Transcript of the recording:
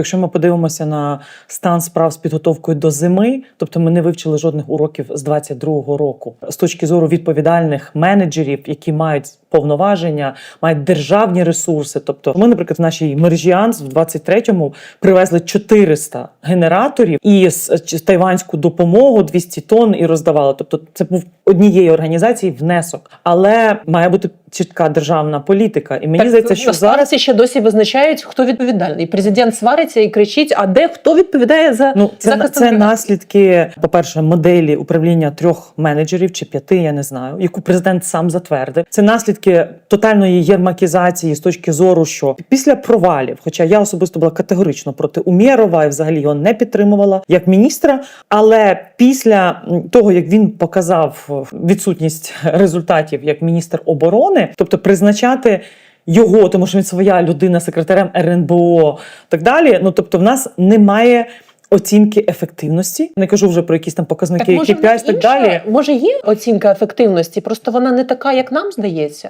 Якщо ми подивимося на стан справ з підготовкою до зими, тобто ми не вивчили жодних уроків з 22-го року. З точки зору відповідальних менеджерів, які мають повноваження, мають державні ресурси. Тобто, ми, наприклад, в нашій мережі АНС в 23-му привезли 400 генераторів і з тайванську допомогу 200 тонн і роздавали. Тобто, це був однієї організації внесок, але має бути чітка державна політика. І мені здається, що зараз зараз ще досі визначають, хто відповідальний. Президент свариться і кричить: а де хто відповідає за Ну, це, захист це наслідки, по-перше, моделі управління трьох менеджерів чи п'яти, я не знаю, яку президент сам затвердив. Це наслідки тотальної єрмакізації з точки зору, що після провалів, хоча я особисто була категорично проти Умєрова і взагалі його не підтримувала як міністра. Але після того, як він показав е, відсутність результатів як міністр оборони, тобто призначати його, тому що він своя людина, секретарем РНБО, так далі. Ну тобто, в нас немає. Оцінки ефективності, не кажу вже про якісь там показники, Так, може, KPIs, так далі. може є оцінка ефективності, просто вона не така, як нам здається.